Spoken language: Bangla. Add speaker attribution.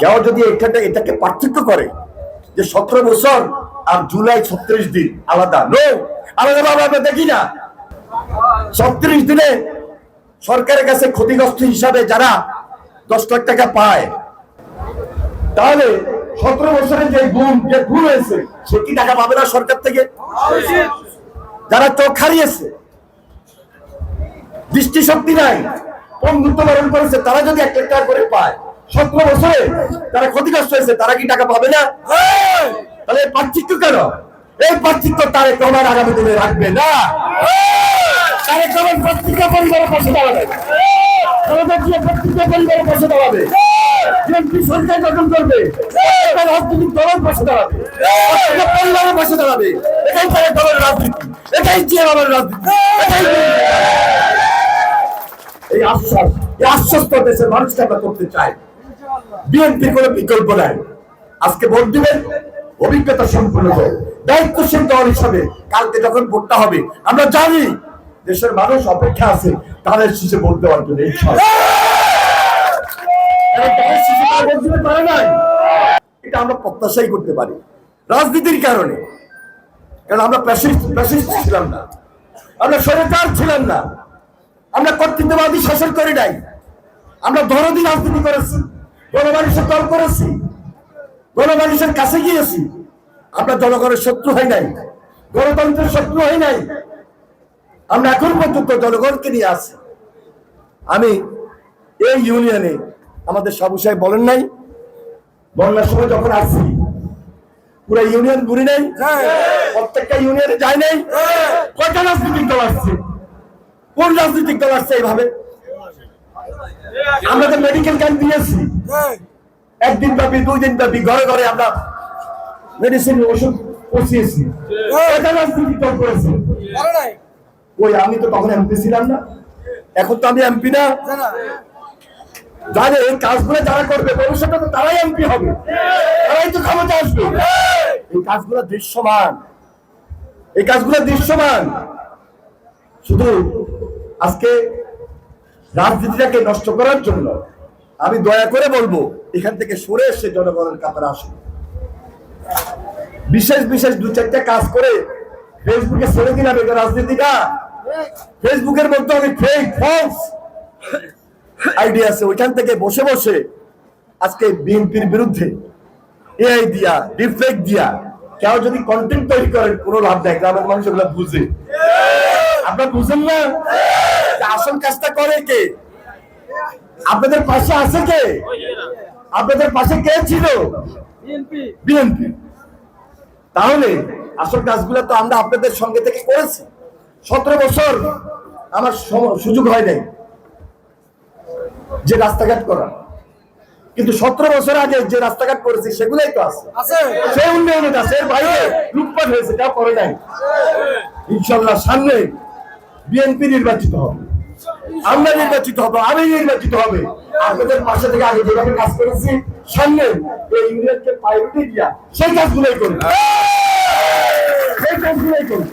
Speaker 1: কেউ যদি এটাকে এটাকে পার্থক্য করে যে সতেরো বছর আর জুলাই ছত্রিশ দিন আলাদা। নো আলাদা আমরা দেখি না। ছত্রিশ দিনে সরকারের কাছে ক্ষতিগ্রস্ত হিসাবে যারা দশ লাখ টাকা পায়, তাহলে সতেরো বছরের যে গুণ যে ভুল হয়েছে, সে কি টাকা পাবে না সরকার থেকে? যারা চোখ হারিয়েছে, দৃষ্টিশক্তি নাই, বন্ধুত্ব বরণ করেছে, তারা যদি এক লাখ টাকা করে পায় বছরে তারা ক্ষতিগ্রস্ত হয়েছে, তারা কি টাকা পাবে না? তাহলে পার্থক্য কেন? এই পার্থক্য তারেক রহমান আগামী দিনে রাখবে না। দাঁড়াবে। রাজনীতি। এই আশ্বাস, এই আশ্বস্ত দেশের মানুষকে আমরা করতে চাই। বিএনপির কোনো বিকল্প নাই। আজকে ভোট দিবেন, অভিজ্ঞতা সম্পন্ন দল দায়িত্বশীল দল হিসাবে কালকে যখন ভোটটা হবে, আমরা জানি দেশের মানুষ অপেক্ষা আছে তাদের শেষে ভোট দেওয়ার জন্য। এটা আমরা প্রত্যাশাই করতে পারি। রাজনীতির কারণে। কারণ আমরা ছিলাম না। আমরা সরকার ছিলাম না। আমরা কর্তৃত্ববাদী শাসন করি নাই। আমরা দরদি রাজনীতি করেছি। গণমানুষের দল করেছি। গণমানুষের কাছে গিয়েছি। আমরা জনগণের শত্রু হই নাই। গণতন্ত্রের শত্রু হই নাই। আমরা এখন পর্যন্ত জনগণকে নিয়ে আছি। আমি এই ইউনিয়নে আমাদের সাবু সাহেব বলেন নাই, বন্যার সময় যখন আসছি, পুরো ইউনিয়ন ঘুরি নাই। প্রত্যেকটা ইউনিয়নে যায় নাই। কয়টা রাজনৈতিক দল আসছে? কোন রাজনৈতিক দল আসছে এইভাবে? আমরা তো মেডিকেল ক্যাম্প দিয়েছি। একদিন ব্যাপী দুই দিন ব্যাপী ঘরে ঘরে আমরা মেডিসিন ওষুধ পৌঁছিয়েছি। দল করেছে। ওই আমি তো তখন এমপি ছিলাম না। এখন তো আমি এমপি না। এই কাজগুলো যারা করবে ভবিষ্যতে তো তারাই এমপি হবে। তারাই তো ক্ষমতা আসবে। এই কাজগুলো দৃশ্যমান। এই কাজগুলো দৃশ্যমান। শুধু আজকে রাজনীতিটাকে নষ্ট করার জন্য আমি দয়া করে বলব, এখান থেকে সরে এসে জনগণের কাতারে আসুন। বিশেষ বিশেষ দু চারটা কাজ করে ফেসবুকে ছেড়ে দিলাম এটা রাজনীতিটা। ফেসবুকের মধ্যে অনেক ফেক ফলস আইডিয়া আছে। ওইখান থেকে বসে বসে আজকে বিএনপির বিরুদ্ধে এআই দিয়া ডিফেক্ট দিয়া, কেউ যদি কন্টেন্ট তৈরি করেন, কোনো লাভ নাই। গ্রামের মানুষ এগুলো বুঝে। আপনারা বুঝেন না। আসল কাজটা করে কে? আপনাদের পাশে আছে কে? আপনাদের পাশে কে ছিল? বিএনপি তাহলে আসল কাজগুলো তো আমরা আপনাদের সঙ্গে থেকে করেছি। সতেরো বছর আমার সুযোগ হয় নাই যে রাস্তাঘাট করা কিন্তু সতেরো বছর আগে যে রাস্তাঘাট করেছি সেগুলোই তো আছে। সে উন্নয়নের আছে এর বাইরে লুটপাট হয়েছে তা করে নাই ইনশাল্লাহ সামনে বিএনপি নির্বাচিত হবে। আমরা নির্বাচিত হব আমি নির্বাচিত হবে। আপনাদের পাশে থেকে আগে যেভাবে কাজ করেছি সামনে এই ইউনিয়নকে প্রায়োরিটি দিয়া সেই কাজগুলোই করুন। সেই কাজগুলোই করি